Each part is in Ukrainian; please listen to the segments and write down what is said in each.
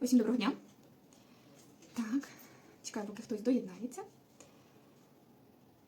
Усім доброго дня. Так, чекаю, поки хтось доєднається.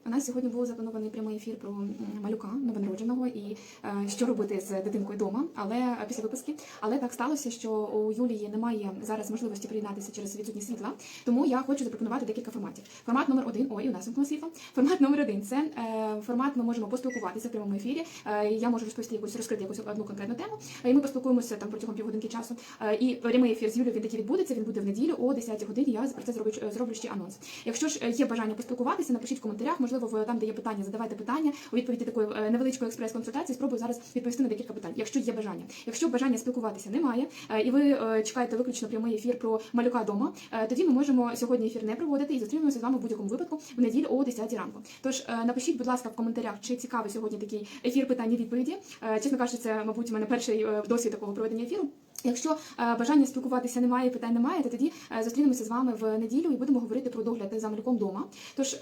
У нас сьогодні був запланований прямий ефір про малюка новонародженого і е, що робити з дитинкою вдома, але е, після виписки. Але так сталося, що у Юлії немає зараз можливості приєднатися через відсутність світла. Тому я хочу запропонувати декілька форматів. Формат номер один, ой, у нас вимкнуло світло. Формат номер один це е, формат. Ми можемо поспілкуватися в прямому ефірі. Я можу розповісти якусь розкрити якусь одну конкретну тему. І ми поспілкуємося там протягом півгодинки часу. І прямий ефір з Юлією він таки відбудеться. Він буде в неділю о 10 годині. Я про це зроблю, зроблю ще анонс. Якщо ж є бажання поспілкуватися, напишіть в коментарях. Можливо, в там, де є питання, задавайте питання. У відповіді такої е, невеличкої експрес-консультації спробую зараз відповісти на декілька питань. Якщо є бажання. Якщо бажання спілкуватися немає, е, і ви е, чекаєте виключно прямий ефір про малюка дома, тоді ми можемо сьогодні ефір не проводити і зустрінемося з вами в будь-якому випадку в неділю о 10 ранку. Тож напишіть, будь ласка, в коментарях, чи цікавий сьогодні такий ефір питань і відповіді. Чесно кажучи, це, мабуть, у мене перший досвід такого проведення ефіру. Якщо бажання спілкуватися немає, питань немає, то тоді зустрінемося з вами в неділю і будемо говорити про догляд за малюком вдома. Тож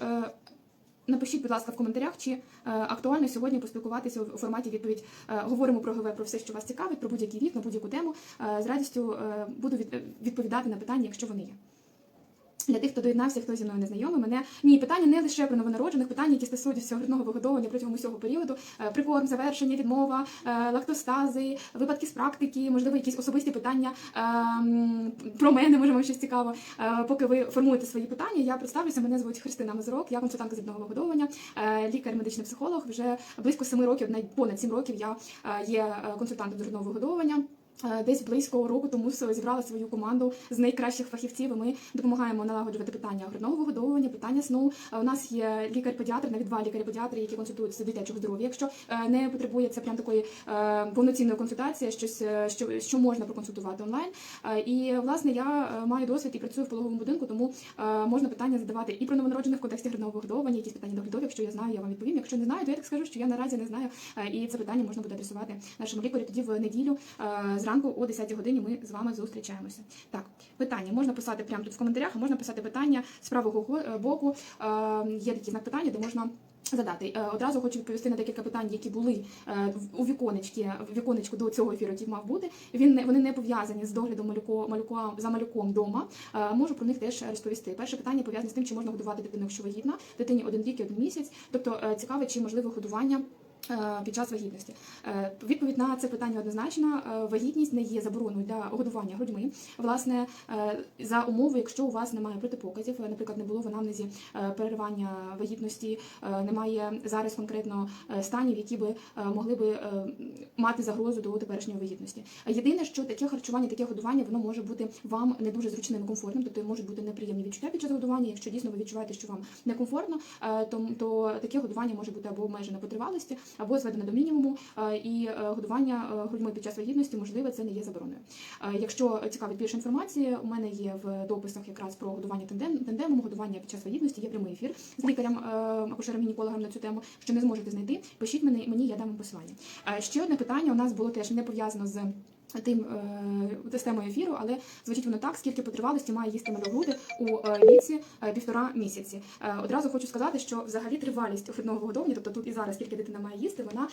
напишіть, будь ласка, в коментарях, чи е, актуально сьогодні поспілкуватися у форматі відповідь. Е, говоримо про ГВ, про все, що вас цікавить, про будь-який вік, на будь-яку тему. Е, з радістю буду від- відповідати на питання, якщо вони є. Для тих, хто доєднався, хто зі мною не знайомий, мене ні питання не лише про новонароджених, питання, які стосуються грудного вигодовування протягом усього періоду, Е, прикорм, завершення, відмова, е, лактостази, випадки з практики, можливо, якісь особисті питання ем, про мене, може вам щось цікаво. Е, Поки ви формуєте свої питання, я представлюся. Мене звуть Христина Мазурок, я консультантка з грудного вигодовування, е, лікар, медичний психолог. Вже близько семи років, понад сім років я е, є е, консультантом з грудного вигодовування. Е, Десь близько року тому зібрала свою команду з найкращих фахівців. і Ми допомагаємо налагоджувати питання грудного вигодовування, питання сну. Е, У нас є лікар-педіатр, навіть два лікарі-педіатри, які консультують з дитячого здоров'я. Якщо е, не потребує це прям такої повноцінної консультації, щось що, що можна проконсультувати онлайн. І власне я маю досвід і працюю в пологовому будинку, тому можна питання задавати і про новонароджених в контексті грудного вигодовування, якісь питання доглядові. Якщо я знаю, я вам відповім. Якщо не знаю, то я так скажу, що я наразі не знаю. І це питання можна буде адресувати нашому лікарю. Тоді в неділю зранку о 10 годині ми з вами зустрічаємося. Так, питання можна писати прямо тут в коментарях, а можна писати питання з правого е, боку. Е, Є такий знак питання, де можна. Задати Е, одразу хочу відповісти на декілька питань, які були у віконечки, в віконечку до цього ефіру, який мав бути. Він не вони не пов'язані з доглядом малюко, малюка за малюком вдома. Е, Можу про них теж розповісти. Перше питання пов'язане з тим, чи можна годувати дитину, якщо вагітна, дитині один рік і один місяць. Тобто цікаве, чи можливе годування. Е, Під час вагітності Е, відповідь на це питання однозначна. Е, Вагітність не є забороною для годування грудьми. Власне, за умови, якщо у вас немає протипоказів, наприклад, не було в анамнезі переривання вагітності, немає зараз конкретно станів, які би могли би мати загрозу до теперішньої вагітності. Єдине, що таке харчування, таке годування, воно може бути вам не дуже зручним і комфортним, тобто можуть бути неприємні відчуття під час годування. Якщо дійсно ви відчуваєте, що вам некомфортно, то, то таке годування може бути або обмежене по тривалості, або зведена до мінімуму. е, І е, годування е, грудьми під час вагітності, можливо, це не є забороною. Якщо цікавить більше інформації, у мене є в дописах якраз про годування тандем, тандемом, годування під час вагітності, є прямий ефір з лікарем акушером гінекологом на цю тему. Що не зможете знайти, пишіть мені, мені я дам посилання. Ще одне питання у нас було теж не пов'язано з. Тим е, системою ефіру, але звучить воно так, скільки по тривалості має їсти малюк груди у е, віці е, півтора місяці. Одразу хочу сказати, що взагалі тривалість грудного вигодовування, тобто тут і зараз скільки дитина має їсти, вона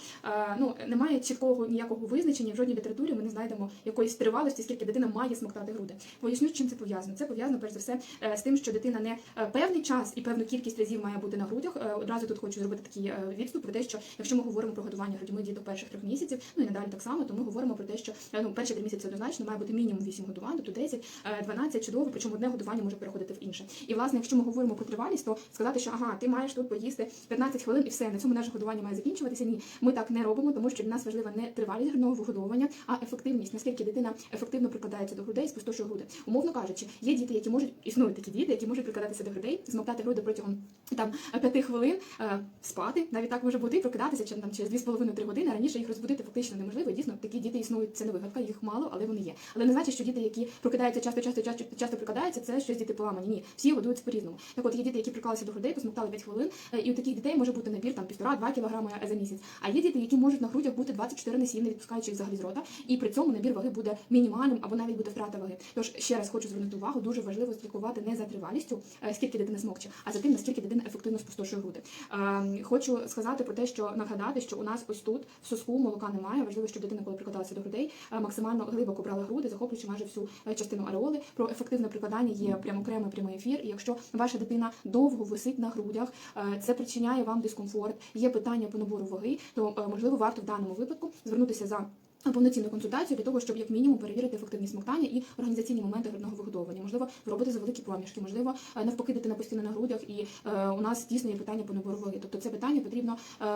ну не має чіткого ніякого визначення. В жодній літературі ми не знайдемо якоїсь тривалості, скільки дитина має смоктати груди. Поясню, чим це пов'язано. Це пов'язано перш за все з тим, що дитина не певний час і певну кількість разів має бути на грудях. Одразу тут хочу зробити такий відступ про те, що якщо ми говоримо про годування грудьми діток перших трьох місяців, ну і надалі так само, то ми говоримо про те, що ну перші три місяці однозначно має бути мінімум 8 годувань, тобто 10, е, 12 чудово, причому одне годування може переходити в інше. І власне, якщо ми говоримо про тривалість, то сказати, що ага, ти маєш тут поїсти 15 хвилин і все, на цьому наше годування має закінчуватися. Ні, ми так не робимо, тому що для нас важлива не тривалість грудного вигодовування, а ефективність, наскільки дитина ефективно прикладається до грудей, спустошує груди. Умовно кажучи, є діти, які можуть існують такі діти, які можуть прикладатися до грудей, змоктати груди протягом там 5 хвилин, е, спати, навіть так може бути, прокидатися чи там через 2,5-3 години. Раніше їх розбудити фактично неможливо. Дійсно, такі діти існують. Це не вигадка, їх мало, але вони є. Але не значить, що діти, які прокидаються часто, часто, часто, часто прокидаються, це щось діти поламані. Ні, всі годуються по-різному. Так от є діти, які приклалися до грудей, посмоктали 5 хвилин, е, і у таких дітей може бути набір там 1,5-2 кілограми за місяць. А є діти, які можуть на грудях бути 24 на 7, не відпускаючи їх взагалі з рота, і при цьому набір ваги буде мінімальним або навіть буде втрата ваги. Тож ще раз хочу звернути увагу, дуже важливо слідкувати не за тривалістю, е, скільки дитина смокче, а за тим, наскільки дитина ефективно спустошує груди. Е, Хочу сказати про те, що нагадати, що у нас ось тут в соску молока немає. Важливо, щоб дитина, коли прикладалася до грудей, е, максимально глибоко брали груди, захоплюючи майже всю е, частину ареоли. Про ефективне прикладання є прям окремий прямий ефір. І якщо ваша дитина довго висить на грудях, е, це причиняє вам дискомфорт, є питання по набору ваги, то е, можливо варто в даному випадку звернутися за. Повноцінну консультацію для того, щоб як мінімум перевірити ефективність смоктання і організаційні моменти грудного вигодовування. Можливо, ви робите за великі проміжки, можливо, е, навпаки, дитина постійно на грудях, і е, у нас дійсно є питання по набору ваги. Тобто це питання потрібно е,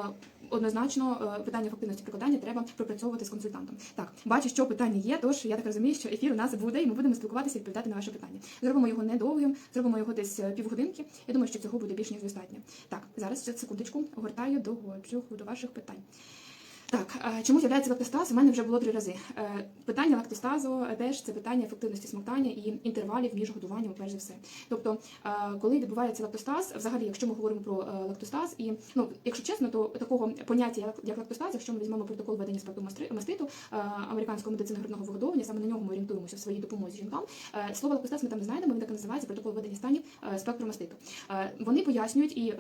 однозначно е, питання ефективності прикладання треба пропрацьовувати з консультантом. Так, бачу, що питання є. Тож я так розумію, що ефір у нас буде, і ми будемо спілкуватися і відповідати на ваше питання. Зробимо його недовгим, зробимо його десь е, півгодинки. Я думаю, що цього буде більш ніж достатньо. Так, зараз секундочку огортаю доводжу до ваших питань. Так, чому з'являється лактостаз? У мене вже було три рази. Е, Питання лактостазу теж це питання ефективності смоктання і інтервалів між годуванням, перш за все. Тобто, е, коли відбувається лактостаз, взагалі, якщо ми говоримо про е, лактостаз, і ну, якщо чесно, то такого поняття як, лактостаз, якщо ми візьмемо протокол ведення мастри- маститу американської медицини грудного вигодовування, саме на нього ми орієнтуємося в своїй допомозі жінкам. Слово лактостаз ми там не знайдемо, він так і називається протокол ведення станів спектру маститу. Вони пояснюють і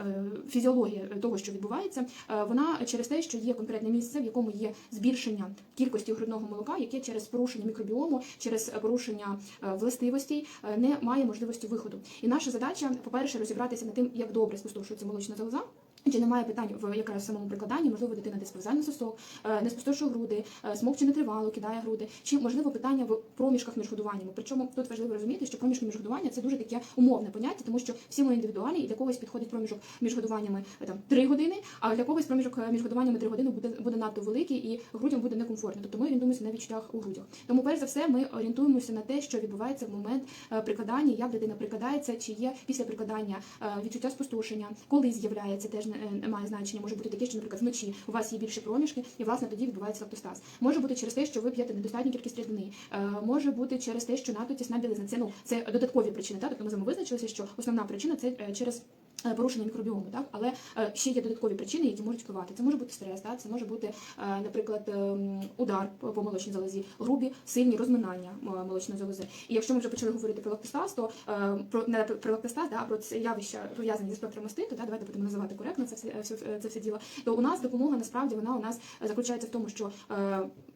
фізіологія того, що відбувається, вона через те, що є конкретне місце, в якому є збільшення кількості грудного молока, яке через порушення мікробіому, через порушення е, властивостей е, не має можливості виходу. І наша задача, по-перше, розібратися над тим, як добре спустошується молочна залоза. Чи немає питань в якраз самому прикладанні, можливо, дитина десь повзає сосок, е, не спустошує груди, е, смокче нетривало, кидає груди, чи можливо питання в проміжках між годуваннями. Причому тут важливо розуміти, що проміжки між годування це дуже таке умовне поняття, тому що всі ми індивідуальні, і для когось підходить проміжок між годуваннями е, там 3 години, а для когось проміжок між годуваннями 3 години буде буде надто великий і грудям буде некомфортно. Тобто ми орієнтуємося на відчуттях у грудях. Тому, перш за все, ми орієнтуємося на те, що відбувається в момент прикладання, як дитина прикладається, чи є після прикладання відчуття спустошення, коли з'являється, теж має значення. Може бути таке, що, наприклад, вночі у вас є більше проміжки, і власне тоді відбувається лактостаз. Може бути через те, що ви п'єте недостатню кількість рідини. Е, може бути через те, що надто тісна білизна. Це ну це додаткові причини. Так? Тобто ми з вами визначилися, що основна причина це е, через. Е, Порушення мікробіому, так але е, ще є додаткові причини, які можуть впливати. Це може бути стрес, так? це може бути, е, наприклад, удар по молочній залозі, грубі сильні розминання молочної залози. І якщо ми вже почали говорити про лактостаз, то про не про- лактостаз, да, про це явища пов'язані зі спектром маститу, да, давайте будемо називати коректно це все, це все діло. То у нас допомога насправді вона у нас заключається в тому, що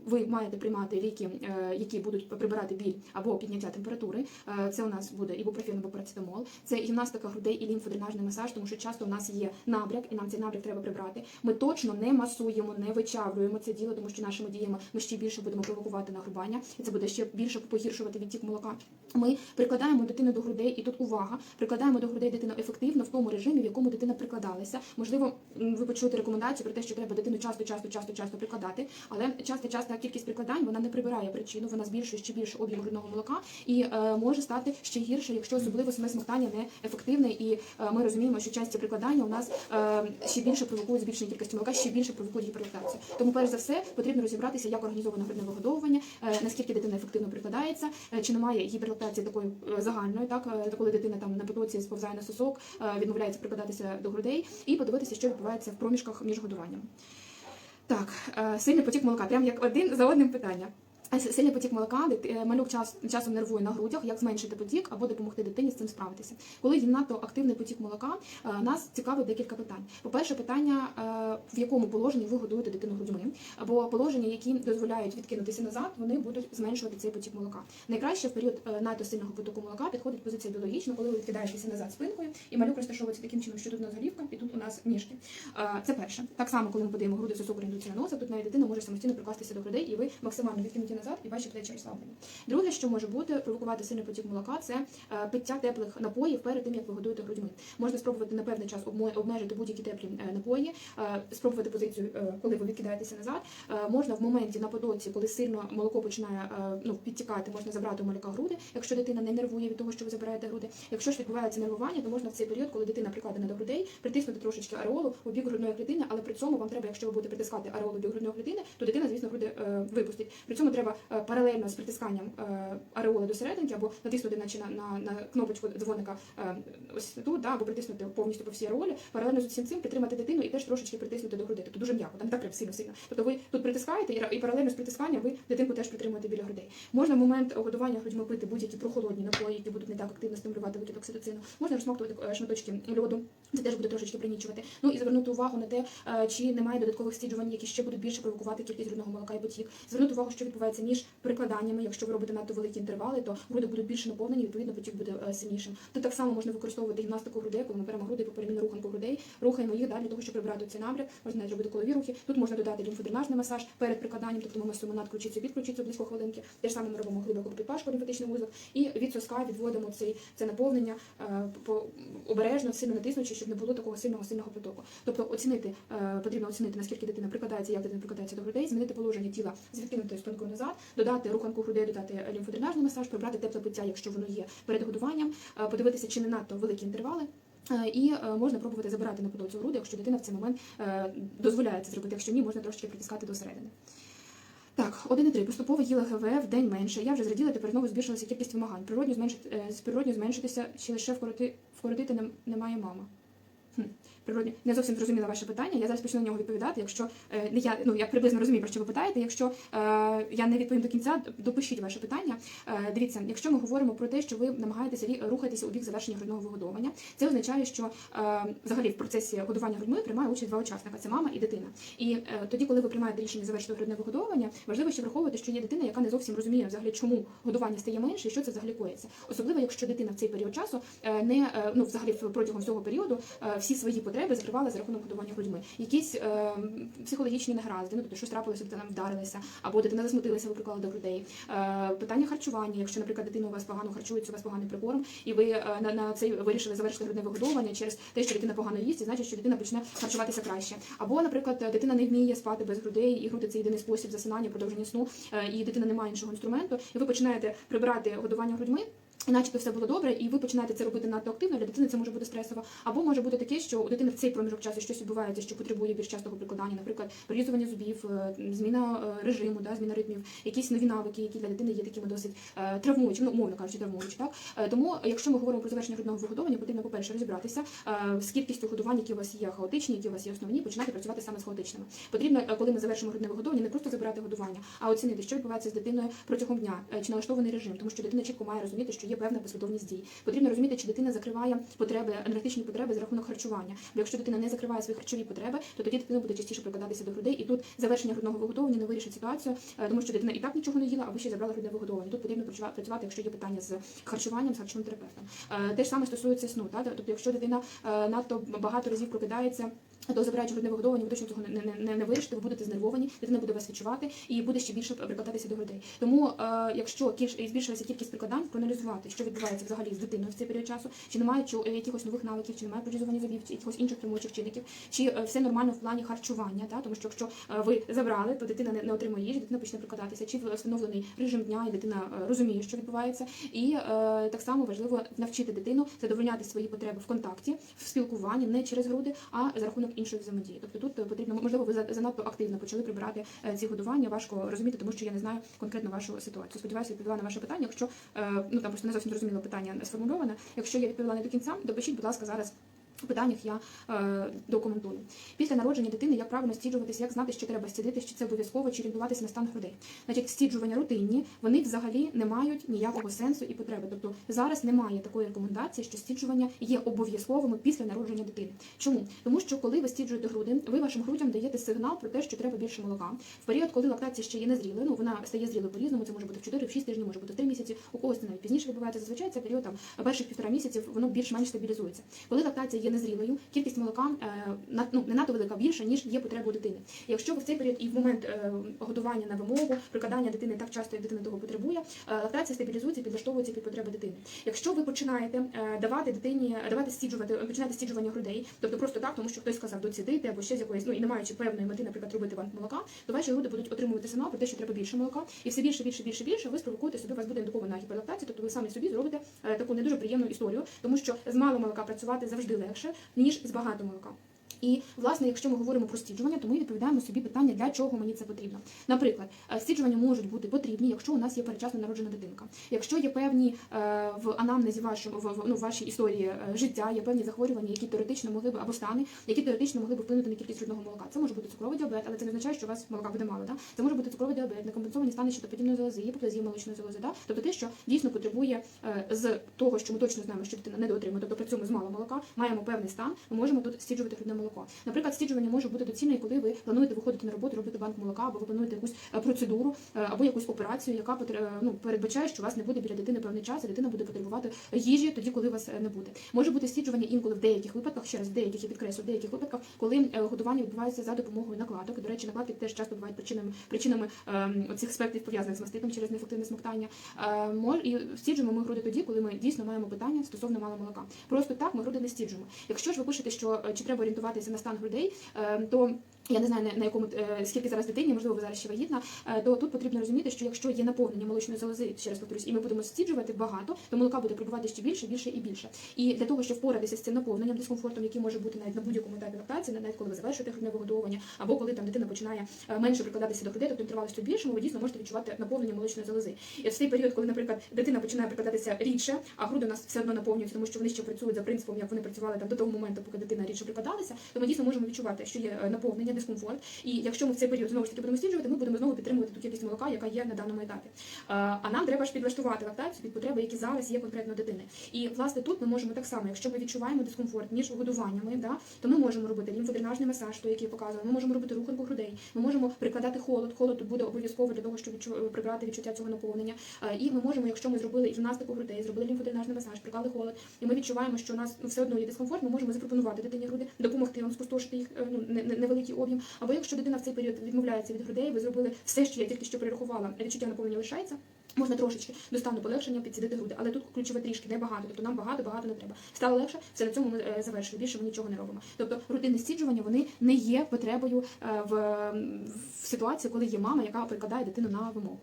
ви маєте приймати ліки, е, які будуть прибирати біль або підняття температури. Е, Це у нас буде ібупрофен або парацетамол. Це гімнастика грудей і лімфодренажний масаж, тому що часто у нас є набряк, і нам цей набряк треба прибрати. Ми точно не масуємо, не вичавлюємо це діло, тому що нашими діями ми ще більше будемо провокувати нагрубання, і це буде ще більше погіршувати відтік молока. Ми прикладаємо дитину до грудей, і тут увага, прикладаємо до грудей дитину ефективно в тому режимі, в якому дитина прикладалася. Можливо, ви почуєте рекомендацію про те, що треба дитину часто, часто, часто, часто прикладати, але часто, часто кількість прикладань вона не прибирає причину, вона збільшує ще більше об'єм грудного молока і е, може стати ще гірше, якщо особливо саме смоктання не ефективне. І е, ми розуміємо, що часті прикладання у нас е, ще більше провокують збільшення кількості молока, ще більше провокують гіперлактацію. Тому, перш за все, потрібно розібратися, як організовано грудне вигодовування, наскільки дитина ефективно прикладається, чи немає гіперлактації такої загальної, так коли дитина там на потоці сповзає на сосок, відмовляється прикладатися до грудей, і подивитися, що відбувається в проміжках між годуванням. Так, е, сильний потік молока, прям як один за одним питання. Сильний потік молока, е, малюк час, часом нервує на грудях, як зменшити потік або допомогти дитині з цим справитися. Коли є надто активний потік молока, е, нас цікавить декілька питань. По-перше, питання, е, в якому положенні ви годуєте дитину грудьми, або положення, які дозволяють відкинутися назад, вони будуть зменшувати цей потік молока. Найкраще в період надто сильного потоку молока підходить позиція біологічна, коли ви відкидаєтеся назад спинкою, і малюк розташовується таким чином, що тут у нас голівка, і тут у нас ніжки. Це перше. Так само, коли ми подаємо груди сосок орієнтується на носа, тут навіть дитина може самостійно прикластися до грудей, і ви максимально відкинуті назад, і ваші плечі розслаблені. Друге, що може бути провокувати сильний потік молока, це е, пиття теплих напоїв перед тим, як ви годуєте грудьми. Можна спробувати на певний час обмежити будь-які теплі е, напої, е, спробувати позицію, коли ви відкидаєтеся назад. Можна в моменті на подоці, коли сильно молоко починає ну, підтікати, можна забрати у малюка груди, якщо дитина не нервує від того, що ви забираєте груди. Якщо ж відбувається нервування, то можна в цей період, коли дитина прикладена до грудей, притиснути трошечки ареолу у бік грудної клітини, але при цьому вам треба, якщо ви будете притискати ареолу бік грудної клітини, то дитина, звісно, груди випустить. При цьому треба е, паралельно з притисканням е, ареоли до серединки або натиснути наче на, на, на кнопочку дзвоника е, ось тут, да, або притиснути повністю по всій ареолі, паралельно з усім цим притримати дитину і теж трошечки притиснути до грудей. Тобто дуже м'яко, там так прям сильно сильно. Тобто ви тут притискаєте і, паралельно з притисканням ви дитинку теж притримуєте біля грудей. Можна в момент годування грудьми пити будь-які прохолодні напої, які будуть не так активно стимулювати викид окситоцину. Можна розсмоктувати шматочки льоду. Це теж буде трошечки пригнічувати. Ну і звернути увагу на те, чи немає додаткових стіджувань, які ще будуть більше провокувати кількість грудного молока і потік. Звернути увагу, що відбувається відбувається між прикладаннями. Якщо ви робите надто великі інтервали, то груди будуть більше наповнені, відповідно потік буде е, сильнішим. Тут так само можна використовувати гімнастику грудей, коли ми беремо груди по переміну руханку грудей, рухаємо їх да, для того, щоб прибрати цей набряк. Можна навіть робити колові рухи. Тут можна додати лімфодренажний масаж перед прикладанням, тобто ми масуємо над ключицю під ключицю близько хвилинки. Те ж саме ми робимо глибоку підпашку лімфатичний вузол і від соска відводимо цей це наповнення е, по обережно, сильно натиснучи, щоб не було такого сильного сильного потоку. Тобто оцінити е, потрібно оцінити наскільки дитина прикладається, як дитина прикладається до грудей, змінити положення тіла з відкинутою спинкою назад, додати руханку грудей, додати лімфодренажний масаж, прибрати тепле пиття, якщо воно є перед годуванням, е, подивитися, чи не надто великі інтервали. Е, І е, можна пробувати забирати на подоцю груди, якщо дитина в цей момент дозволяє це зробити. Якщо ні, можна трошки притискати до середини. Так, 1,3. Поступово їла ГВ в день менше. Я вже зраділа, тепер знову збільшилася кількість вимагань. Природньо зменшити, природньо зменшитися чи лише вкороти, вкоротити немає мама. Хм. Природньо не зовсім зрозуміла ваше питання. Я зараз почну на нього відповідати. Якщо е, не я ну я приблизно розумію, про що ви питаєте. Якщо е, я не відповім до кінця, допишіть ваше питання. Е, дивіться, якщо ми говоримо про те, що ви намагаєтеся рухатися у бік завершення грудного вигодовування, це означає, що взагалі в процесі годування грудьми приймає участь два учасника: це мама і дитина. І тоді, коли ви приймаєте рішення завершити грудне вигодовування, важливо ще враховувати, що є дитина, яка не зовсім розуміє взагалі, чому годування стає менше і що це взагалі коїться. Особливо, якщо дитина в цей період часу не ну взагалі протягом всього періоду всі свої потреби закривала за рахунок годування грудьми. Якісь е, психологічні негаразди, ну тобто щось трапилося, дитина вдарилася, або дитина засмутилася, ви приклали до грудей. Е, питання харчування, якщо, наприклад, дитина у вас погано харчується, у вас поганий прикорм, і ви е, на, на цей вирішили завершити грудне вигодовування через те, що дитина погано їсть, це значить, що дитина почне харчуватися краще. Або, наприклад, дитина не вміє спати без грудей, і груди це єдиний спосіб засинання, продовження сну, е, і дитина не має іншого інструменту, і ви починаєте прибирати годування грудьми. Начебто все було добре, і ви починаєте це робити надто активно. Для дитини це може бути стресово. Або може бути таке, що у дитини в цей проміжок часу щось відбувається, що потребує більш частого прикладання, наприклад, прирізування зубів, е, зміна е, режиму, да, зміна ритмів, якісь нові навики, які для дитини є такими досить е, травмуючими, ну умовно кажучи, травмуючі. Так тому, якщо ми говоримо про завершення грудного вигодовування, потрібно, по-перше, розібратися з кількістю годувань, які у вас є хаотичні, які у вас є основні, починати працювати саме з хаотичними. Потрібно, коли ми завершимо грудне вигодовування, не просто забирати годування, а оцінити, що відбувається з дитиною протягом дня, чи налаштований режим, тому що дитина чітко має розуміти, що є певна послідовність дій. Потрібно розуміти, чи дитина закриває потреби, енергетичні потреби за рахунок харчування. Бо якщо дитина не закриває свої харчові потреби, то тоді дитина буде частіше прикладатися до грудей, і тут завершення грудного вигодовування не вирішить ситуацію, е, тому що дитина і так нічого не їла, а ви ще забрали грудне вигодовування. Тут потрібно працювати, якщо є питання з харчуванням, з харчовим терапевтом. Е, Те ж саме стосується сну. Тобто, якщо дитина е, надто багато разів прокидається. То забираючи грудне вигодовування, ви точно цього не, не, не, не вирішите, ви будете знервовані, дитина буде вас відчувати і буде ще більше прикладатися до грудей. Тому, е, якщо кіль- збільшилася кількість прикладань, проаналізувати, що відбувається взагалі з дитиною в цей період часу, чи немає чу- якихось нових навиків, чи немає прорізування зубів, чи якихось інших тримуючих чинників, чи е, все нормально в плані харчування, та? тому що якщо е, ви забрали, то дитина не, не отримує їжі, дитина почне прикладатися, чи встановлений режим дня, і дитина е, розуміє, що відбувається. І е, так само важливо навчити дитину задовольняти свої потреби в контакті, в спілкуванні не через груди, а за рахунок іншої взаємодії. Тобто тут е, потрібно, можливо, ви занадто активно почали прибирати е, ці годування. Важко розуміти, тому що я не знаю конкретно вашу ситуацію. Сподіваюся, відповіла на ваше питання. Якщо е, ну там просто не зовсім зрозуміло питання сформульоване. Якщо я відповіла не до кінця, допишіть, будь ласка, зараз. У питаннях я е, документую. Після народження дитини як правильно стіджуватися, як знати, що треба стідити, чи це обов'язково, чи орієнтуватися на стан грудей. Значить, стіджування рутинні, вони взагалі не мають ніякого сенсу і потреби. Тобто зараз немає такої рекомендації, що стіджування є обов'язковими після народження дитини. Чому? Тому що коли ви стіджуєте груди, ви вашим грудям даєте сигнал про те, що треба більше молока. В період, коли лактація ще є незрілою, ну вона стає зрілою по-різному, це може бути в 4-6 тижнів, може бути в 3 місяці, у когось навіть пізніше відбувається. Зазвичай це період там перших півтора місяців, воно більш-менш стабілізується. Коли лактація є незрілою, кількість молока е, ну, не надто велика більше, ніж є потреба у дитини. Якщо ви в цей період і в момент е, годування на вимогу, прикладання дитини так часто, як дитина того потребує, е, лактація стабілізується, підлаштовується під потреби дитини. Якщо ви починаєте давати дитині, давати стіджувати, починаєте стіджування грудей, тобто просто так, тому що хтось сказав доцідити або ще з якоїсь, ну і не маючи певної мети, наприклад, робити вам молока, то ваші груди будуть отримувати сигнал про те, що треба більше молока, і все більше, більше, більше, більше ви спровокуєте собі, у вас буде індукована гіперлактація, тобто ви самі собі зробите таку не дуже приємну історію, тому що з мало молока працювати завжди легше, ніж з багато молока. І власне, якщо ми говоримо про стіджування, то ми відповідаємо собі питання, для чого мені це потрібно. Наприклад, е, стіджування можуть бути потрібні, якщо у нас є передчасно народжена дитинка. Якщо є певні е, в анамнезі вашому в, ну, вашій історії е, життя, є певні захворювання, які теоретично могли б або стани, які теоретично могли б вплинути на кількість грудного молока. Це може бути цукровий діабет, але це не означає, що у вас молока буде мало. Да? Це може бути цукровий діабет, некомпенсовані стани щитоподібної залози, гіпоплазія молочної залози. Да? Тобто те, що дійсно потребує з того, що ми точно знаємо, що дитина недоотримує, тобто працюємо з мало молока, маємо певний стан, ми можемо тут стіджувати грудне молоко. Молоко. Наприклад, стіджування може бути доцільне, коли ви плануєте виходити на роботу, робити банк молока, або ви плануєте якусь е, процедуру е, або якусь операцію, яка е, ну, передбачає, що вас не буде біля дитини певний час, і дитина буде потребувати їжі тоді, коли вас не буде. Може бути стіджування інколи в деяких випадках, ще раз в деяких я підкреслю, в деяких випадках, коли годування відбувається за допомогою накладок. До речі, накладки теж часто бувають причинами причинами ем, цих аспектів пов'язаних з маститом через неефективне смоктання. І стіджуємо ми груди тоді, коли ми дійсно маємо питання стосовно мало молока. Просто так ми груди не стіджуємо. Якщо ж ви пишете, що чи треба орієнтуватися на стан грудей, е, то я не знаю на- якому е, скільки зараз дитині, можливо, ви зараз ще вагітна, е, то тут потрібно розуміти, що якщо є наповнення молочної залози, ще раз повторюсь, і ми будемо стіджувати багато, то молока буде прибувати ще більше, більше і більше. І для того, щоб впоратися з цим наповненням, дискомфортом, який може бути навіть на будь-якому етапі лактації, навіть коли ви завершуєте грудне вигодовування, або коли там дитина починає е, менше прикладатися до грудей, тобто тривалістю більшому, ви дійсно можете відчувати наповнення молочної залози. І в цей період, коли, наприклад, дитина починає прикладатися рідше, а груди у нас все одно наповнюються, тому що вони ще працюють за принципом, як вони працювали там до того моменту, поки дитина рідше прикладалася, то ми дійсно можемо відчувати, що є наповнення, дискомфорт. І якщо ми в цей період знову ж таки будемо стіджувати, ми будемо знову підтримувати ту кількість молока, яка є на даному етапі. Е, А нам треба ж підлаштувати лактацію під потреби, які зараз є конкретно дитини. І власне тут ми можемо так само, якщо ми відчуваємо дискомфорт між годуваннями, да, то ми можемо робити лімфодренажний масаж, той, який я показувала. Ми можемо робити руханку грудей. Ми можемо прикладати холод. Холод буде обов'язково для того, щоб відчу... прибрати відчуття цього наповнення. Е, І ми можемо, якщо ми зробили гімнастику грудей, зробили лімфодренажний масаж, приклали холод, і ми відчуваємо, що у нас все одно є дискомфорт, ми можемо запропонувати дитині груди, допомогти вам спустошити їх е, ну, не- не- невеликий об'єм. Або якщо дитина в цей період відмовляється від грудей, ви зробили все, що я тільки що перерахувала, відчуття наповнення лишається. Можна трошечки до стану полегшення підсідити груди, але тут ключове трішки небагато, тобто нам багато, багато не треба. Стало легше, все на цьому ми е, завершили. Більше ми нічого не робимо. Тобто рутинне стіджування вони не є потребою е, в, в ситуації, коли є мама, яка прикладає дитину на вимогу.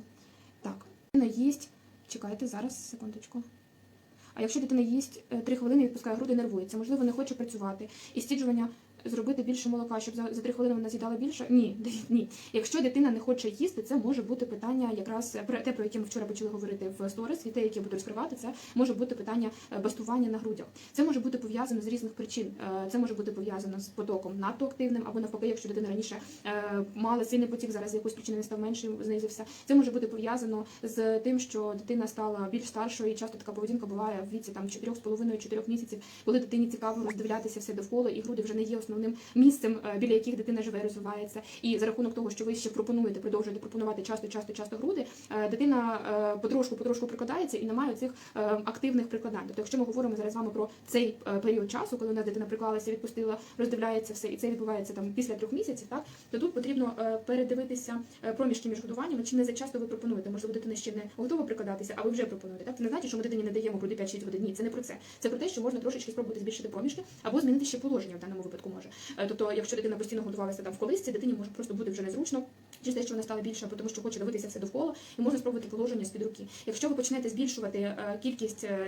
Так, дитина їсть. Чекайте зараз, секундочку. А якщо дитина їсть 3 хвилини відпускає груди, нервується, можливо, не хоче працювати. І стіджування зробити більше молока, щоб за, за 3 хвилини вона з'їдала більше? Ні, ні. Якщо дитина не хоче їсти, це може бути питання якраз про те, про яке ми вчора почали говорити в сторіс, і те, яке я буду розкривати, це може бути питання е, бастування на грудях. Це може бути пов'язано з різних причин. Е, Це може бути пов'язано з потоком надто активним, або навпаки, якщо дитина раніше е, мала сильний потік, зараз з якоїсь причини він став меншим, знизився. Це може бути пов'язано з тим, що дитина стала більш старшою, і часто така поведінка буває в віці там 4,5-4 місяців, коли дитині цікаво роздивлятися все довкола, і груди вже не є основним місцем, е, біля яких дитина живе, розвивається. І за рахунок того, що ви ще пропонуєте, продовжуєте пропонувати часто, часто, часто груди, е, дитина е, потрошку, потрошку прикладається і не має цих активних прикладань. Тобто, якщо ми говоримо зараз з вами про цей період часу, коли у нас дитина приклалася, відпустила, роздивляється все, і це відбувається там після трьох місяців, так то тут потрібно передивитися проміжки між годуваннями, чи не зачасто ви пропонуєте. Можливо, дитина ще не готова прикладатися, а ви вже пропонуєте. Так це не значить, що ми дитині не даємо груди 5-6 годин. Ні, це не про це. Це про те, що можна трошечки спробувати збільшити проміжки або змінити ще положення в даному випадку може. Е, Тобто, якщо дитина постійно годувалася там в колисці, дитині може просто бути вже незручно. Через те, що вона стала більше, або тому що хоче дивитися все довкола, і можна спробувати положення з-під руки. Якщо ви почнете збільшувати е, кількість е,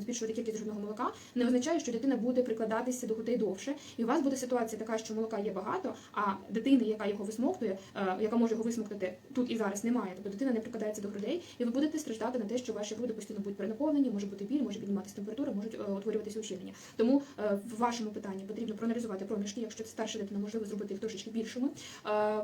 збільшувати кількість грудного молока, не означає, що дитина буде прикладатися до грудей довше, і у вас буде ситуація така, що молока є багато, а дитини, яка його висмоктує, е, яка може його висмоктати тут і зараз, немає. Тобто дитина не прикладається до грудей, і ви будете страждати на те, що ваші груди постійно будуть перенаповнені, може бути біль, може підніматися температура, можуть утворюватися ущільнення. Тому в вашому питанні потрібно проаналізувати проміжки, якщо це старша дитина, можливо зробити їх трошечки більшими,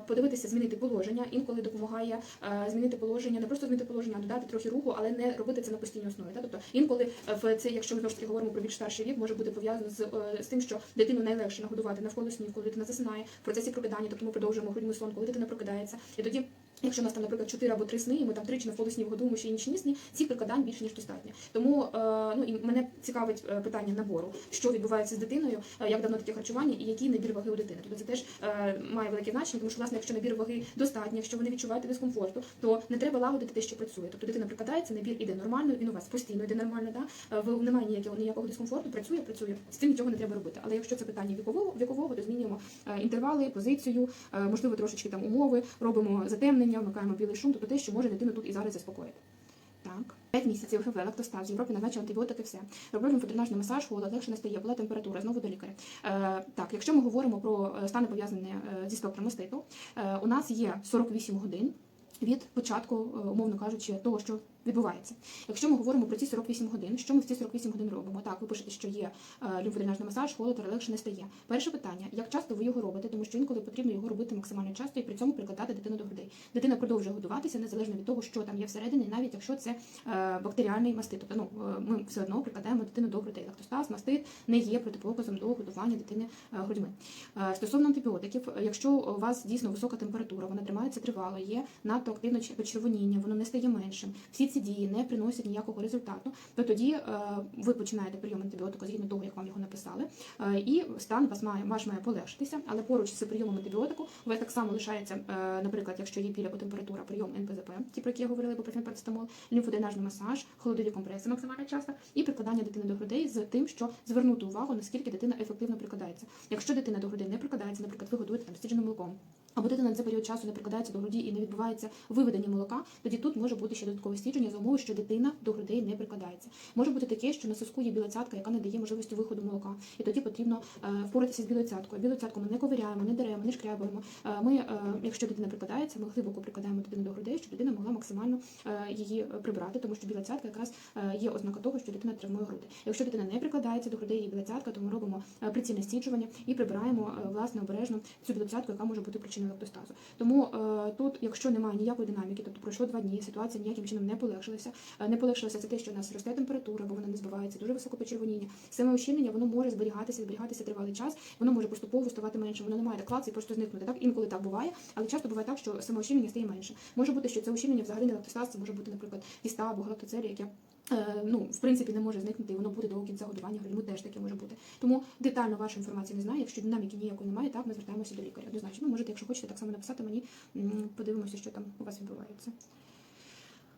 подивитися, змінити положення. Інколи допомагає е, змінити положення, не просто змінити положення, а додати трохи руху, але не робити це на постійній основі. Та? Тобто інколи в це, якщо ми знову ж таки говоримо про більш старший вік, може бути пов'язано з, е, з тим, що дитину найлегше нагодувати навколо снів, коли дитина засинає в процесі прокидання, тобто ми продовжуємо грудьми сон, коли дитина прокидається. І тоді Якщо у нас там, наприклад, 4 або 3 сни, і ми там тричі навколо снів годуємо ще й нічні сни, цих прикладань більше ніж достатньо. Тому е, ну і мене цікавить е, питання набору, що відбувається з дитиною, е, як давно таке харчування і який набір ваги у дитини. Тобто це теж має велике значення, тому що власне, якщо набір ваги достатній, якщо ви не відчуваєте дискомфорту, то не треба лагодити те, що працює. Тобто дитина прикладається, набір іде нормально, він у вас постійно йде нормально, да? Ви немає ніякого ніякого дискомфорту, працює, працює. З цим нічого не треба робити. Але якщо це питання вікового, вікового, то змінюємо інтервали, позицію, можливо, трошечки там умови, робимо затемнення, вмикаємо білий шум, тобто те, що може дитину тут і зараз заспокоїти. Так. 5 місяців ФВ, лактостаз, в Європі назначили антибіотики, все. Роблю лімфодренажний масаж, холод, легше не стає, була температура, знову до лікаря. Е, так, якщо ми говоримо про е, стани пов'язані е, зі спектром маститу, е, у нас є 48 годин від початку, е, умовно кажучи, того, що відбувається. Якщо ми говоримо про ці 48 годин, що ми в ці 48 годин робимо? Так, ви пишете, що є е, лімфодренажний масаж, холод, легше не стає. Перше питання: як часто ви його робите, тому що інколи потрібно його робити максимально часто і при цьому прикладати дитину до грудей. Дитина продовжує годуватися незалежно від того, що там є всередині, навіть якщо це е, бактеріальний мастит. Тобто, ну е, ми все одно прикладаємо дитину до грудей. Лактостаз, мастит не є протипоказом до годування дитини грудьми. Стосовно антибіотиків, якщо у вас дійсно висока температура, вона тримається тривало, є надто активне почервоніння, воно не стає меншим. Всі ці дії не приносять ніякого результату, то тоді е, ви починаєте прийом антибіотику згідно того, як вам його написали, е, і стан вас має ваш має полегшитися, але поруч з прийомом антибіотику у вас так само лишається, е, наприклад, якщо є або температура, прийом НПЗП, ті про які я говорила, бупрофен парацетамол, лімфодренажний масаж, холодові компреси максимально часто, і прикладання дитини до грудей з тим, що звернути увагу, наскільки дитина ефективно прикладається. Якщо дитина до грудей не прикладається, наприклад, ви годуєте там стідженим молоком. Або дитина на цей період часу не прикладається до груді і не відбувається виведення молока, тоді тут може бути ще додаткове стідження за умови, що дитина до грудей не прикладається. Може бути таке, що на соску є біла цятка, яка не дає можливості виходу молока, і тоді потрібно е, впоратися з білою цяткою. Білу цятку ми не ковиряємо, не деремо, не шкрябаємо. Е, Ми, е, якщо дитина прикладається, ми глибоко прикладаємо дитину до грудей, щоб дитина могла максимально її прибрати, тому що біла цятка якраз є ознака того, що дитина травмує груди. Якщо дитина не прикладається до грудей і біла цятка, то ми робимо прицільне стіджування і прибираємо власне обережно цю білу цятку, яка може бути причиною лактостазу. Тому е, тут, якщо немає ніякої динаміки, тобто пройшло два дні, ситуація ніяким чином не полегшилася. Е, Не полегшилася це те, що у нас росте температура, бо вона не збивається, дуже високе почервоніння. Саме ущільнення воно може зберігатися, зберігатися тривалий час, воно може поступово ставати меншим. Воно не має клаці і просто зникнути. Так інколи так буває, але часто буває так, що саме ущільнення стає менше. Може бути, що це ущільнення взагалі не лактостаз, це може бути, наприклад, віста або галактоцелі, яке ну, в принципі, не може зникнути, і воно буде до кінця годування грудьми теж таке може бути. Тому детально вашу інформацію не знаю. Якщо динаміки ніякої немає, так ми звертаємося до лікаря. Однозначно, можете, якщо хочете, так само написати мені, подивимося, що там у вас відбувається.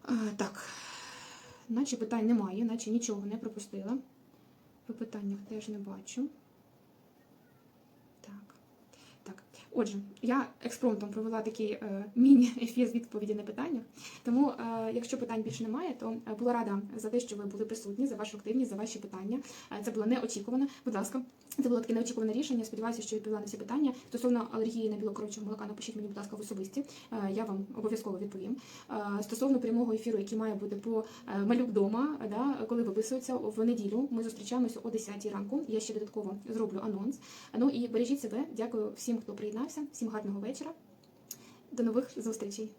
А, так, наче питань немає, наче нічого не пропустила. По питаннях теж не бачу. Так. Так. Отже, я експромтом провела такий е, міні-ефір з відповіді на питання. Тому, е, якщо питань більше немає, то е, була рада за те, що ви були присутні, за вашу активність, за ваші питання. Е, це було неочікувано. Будь ласка, це було таке неочікуване рішення. Сподіваюся, що відповіла на всі питання. Стосовно алергії на білокровче молока, напишіть мені, будь ласка, в особисті. Е, я вам обов'язково відповім. Е, стосовно прямого ефіру, який має бути по е, малюк дома, да, коли виписується в неділю, ми зустрічаємося о 10 ранку. Я ще додатково зроблю анонс. Ну і бережіть себе. Дякую всім, хто приєднався. Всім гарного вечора. До нових зустрічей.